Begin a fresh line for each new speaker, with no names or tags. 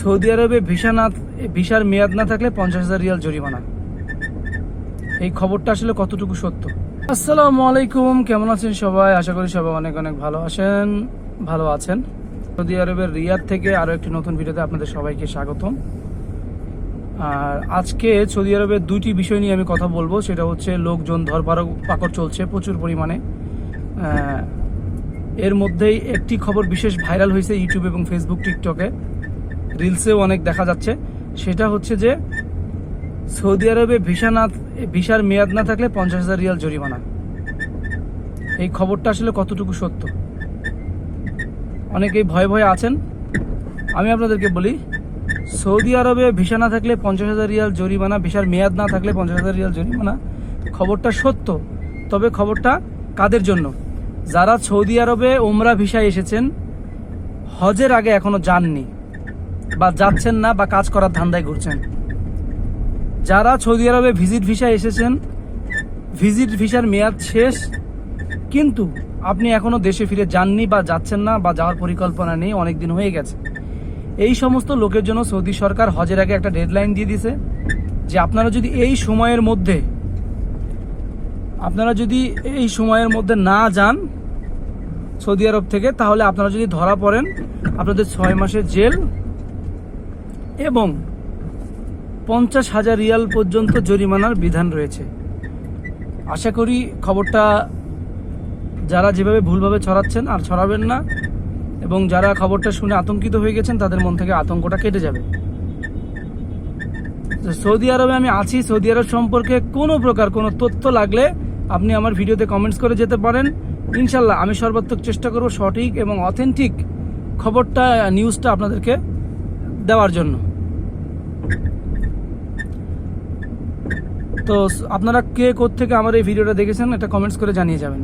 Saudi আরবে visa না ভিসার মেয়াদ না থাকলে পঞ্চাশ হাজার রিয়াল জরিমানা। এই খবরটা আসলে কতটুকু সত্য? আসসালামু আলাইকুম, কেমন আছেন সবাই? আশা করি সবাই অনেক অনেক ভালো আছেন ভালো আছেন। সৌদি আরবের রিয়াদ থেকে আরও একটি নতুন ভিডিওতে আপনাদের সবাইকে স্বাগতম। আর আজকে সৌদি আরবের দুইটি বিষয় নিয়ে আমি কথা বলব, সেটা হচ্ছে লোকজন ধরপাকড় পাকড় চলছে প্রচুর পরিমাণে। এর মধ্যেই একটি খবর বিশেষ ভাইরাল হয়েছে ইউটিউব এবং ফেসবুক টিকটকে রিলসেও অনেক দেখা যাচ্ছে। সেটা হচ্ছে যে, সৌদি আরবে ভিসা না ভিসার মেয়াদ না থাকলে পঞ্চাশ হাজার রিয়াল জরিমানা। এই খবরটা আসলে কতটুকু সত্য? অনেকেই ভয়ে ভয়ে আছেন। আমি আপনাদেরকে বলি, সৌদি আরবে ভিসা না থাকলে পঞ্চাশ হাজার রিয়াল জরিমানা, ভিসার মেয়াদ না থাকলে পঞ্চাশ হাজার রিয়াল জরিমানা। খবরটা সত্য, তবে খবরটা কাদের জন্য? যারা সৌদি আরবে ওমরা ভিসায় এসেছেন, হজের আগে এখনও যাননি। বা যাচ্ছেন না বা কাজ করার ধান্দায় ঘুরছেন। যারা সৌদি আরবে ভিজিট ভিসায় এসেছেন, ভিজিট ভিসার মেয়াদ শেষ, কিন্তু আপনি এখনও দেশে ফিরে যাননি বা যাচ্ছেন না বা যাওয়ার পরিকল্পনা নেই, অনেক দিন হয়ে গেছে। এই সমস্ত লোকের জন্য সৌদি সরকার হজের আগে একটা ডেডলাইন দিয়ে দিছে যে আপনারা যদি এই সময়ের মধ্যে, আপনারা যদি এই সময়ের মধ্যে না যান সৌদি আরব থেকে, তাহলে আপনারা যদি ধরা পড়েন, আপনাদের ছয় মাসের জেল এবং পঞ্চাশ হাজার রিয়াল পর্যন্ত জরিমানার বিধান রয়েছে। আশা করি খবরটা যারা যেভাবে ভুলভাবে ছড়াচ্ছেন আর ছড়াবেন না এবং যারা খবরটা শুনে আতঙ্কিত হয়ে গেছেন, তাদের মন থেকে আতঙ্কটা কেটে যাবে। সৌদি আরবে আমি আছি। সৌদি আরব সম্পর্কে কোনো প্রকার কোনো তথ্য লাগলে আপনি আমার ভিডিওতে কমেন্টস করে যেতে পারেন। ইনশাল্লাহ আমি সর্বাত্মক চেষ্টা করব সঠিক এবং অথেন্টিক খবরটা নিউজটা আপনাদেরকে দেওয়ার জন্য। তো আপনারা কে থেকে আমার এই ভিডিওটা দেখেছেন এটা কমেন্টস করে জানিয়ে যাবেন।